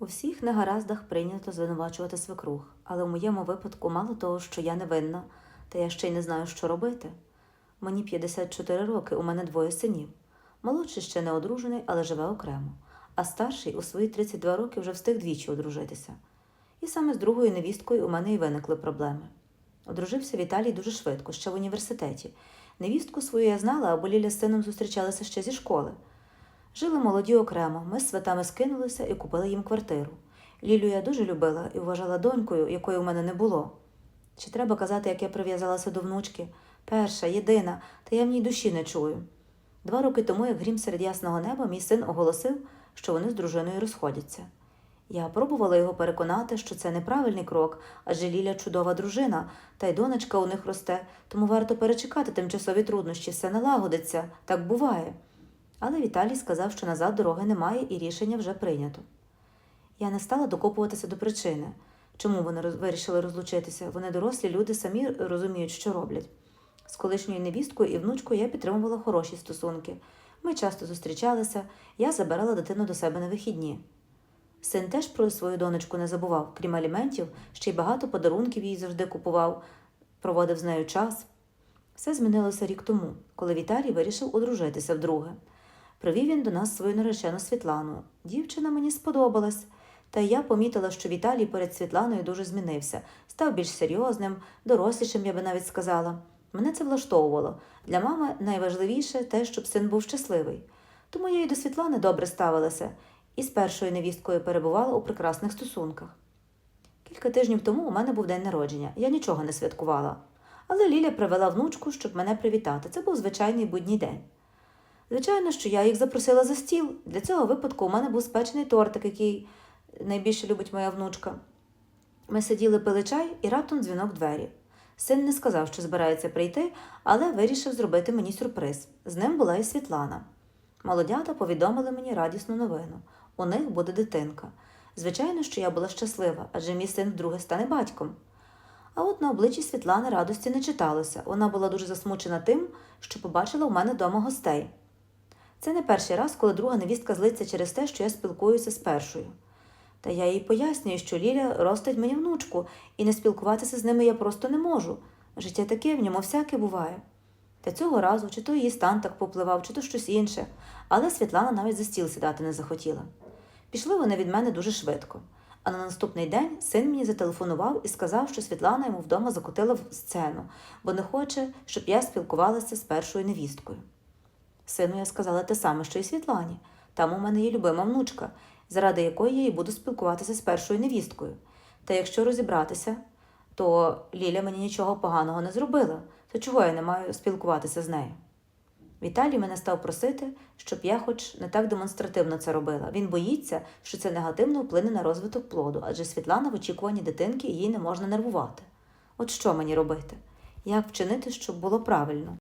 У всіх негараздах прийнято звинувачувати свекрух, але в моєму випадку мало того, що я невинна, та я ще й не знаю, що робити. Мені 54 роки, у мене двоє синів. Молодший ще не одружений, але живе окремо, а старший у свої 32 роки вже встиг двічі одружитися. І саме з другою невісткою у мене і виникли проблеми. Одружився Віталій дуже швидко, ще в університеті. Невістку свою я знала, або Ліля з сином зустрічалися ще зі школи. Жили молоді окремо, ми з сватами скинулися і купили їм квартиру. Лілю я дуже любила і вважала донькою, якої у мене не було. Чи треба казати, як я прив'язалася до внучки? Перша, єдина, та я в ній душі не чую. Два роки тому, як грім серед ясного неба, мій син оголосив, що вони з дружиною розходяться. Я пробувала його переконати, що це неправильний крок, адже Ліля чудова дружина, та й донечка у них росте, тому варто перечекати тимчасові труднощі, все налагодиться, так буває. Але Віталій сказав, що назад дороги немає і рішення вже прийнято. Я не стала докопуватися до причини, чому вони вирішили розлучитися. Вони дорослі люди самі розуміють, що роблять. З колишньою невісткою і внучкою я підтримувала хороші стосунки. Ми часто зустрічалися, я забирала дитину до себе на вихідні. Син теж про свою донечку не забував, крім аліментів, ще й багато подарунків їй завжди купував, проводив з нею час. Все змінилося рік тому, коли Віталій вирішив одружитися вдруге. Привів він до нас свою наречену Світлану. Дівчина мені сподобалась. Та я помітила, що Віталій перед Світланою дуже змінився, став більш серйозним, дорослішим, я би навіть сказала. Мене це влаштовувало. Для мами найважливіше те, щоб син був щасливий. Тому я й до Світлани добре ставилася і з першою невісткою перебувала у прекрасних стосунках. Кілька тижнів тому у мене був день народження. Я нічого не святкувала. Але Ліля привела внучку, щоб мене привітати. Це був звичайний будній день. Звичайно, що я їх запросила за стіл. Для цього випадку у мене був спечений тортик, який найбільше любить моя внучка. Ми сиділи пили чай і раптом дзвінок двері. Син не сказав, що збирається прийти, але вирішив зробити мені сюрприз. З ним була і Світлана. Молодята повідомили мені радісну новину. У них буде дитинка. Звичайно, що я була щаслива, адже мій син вдруге стане батьком. А от на обличчі Світлани радості не читалося. Вона була дуже засмучена тим, що побачила у мене дома гостей. Це не перший раз, коли друга невістка злиться через те, що я спілкуюся з першою. Та я їй пояснюю, що Ліля ростить мені внучку, і не спілкуватися з ними я просто не можу. Життя таке, в ньому всяке буває. Та цього разу, чи то її стан так попливав, чи то щось інше, але Світлана навіть за стіл сідати не захотіла. Пішли вони від мене дуже швидко. А на наступний день син мені зателефонував і сказав, що Світлана йому вдома закотила в сцену, бо не хоче, щоб я спілкувалася з першою невісткою. Сину я сказала те саме, що й Світлані. Там у мене є любима внучка, заради якої я і буду спілкуватися з першою невісткою. Та якщо розібратися, то Ліля мені нічого поганого не зробила, то чого я не маю спілкуватися з нею? Віталій мене став просити, щоб я хоч не так демонстративно це робила. Він боїться, що це негативно вплине на розвиток плоду, адже Світлана в очікуванні дитинки їй не можна нервувати. От що мені робити? Як вчинити, щоб було правильно?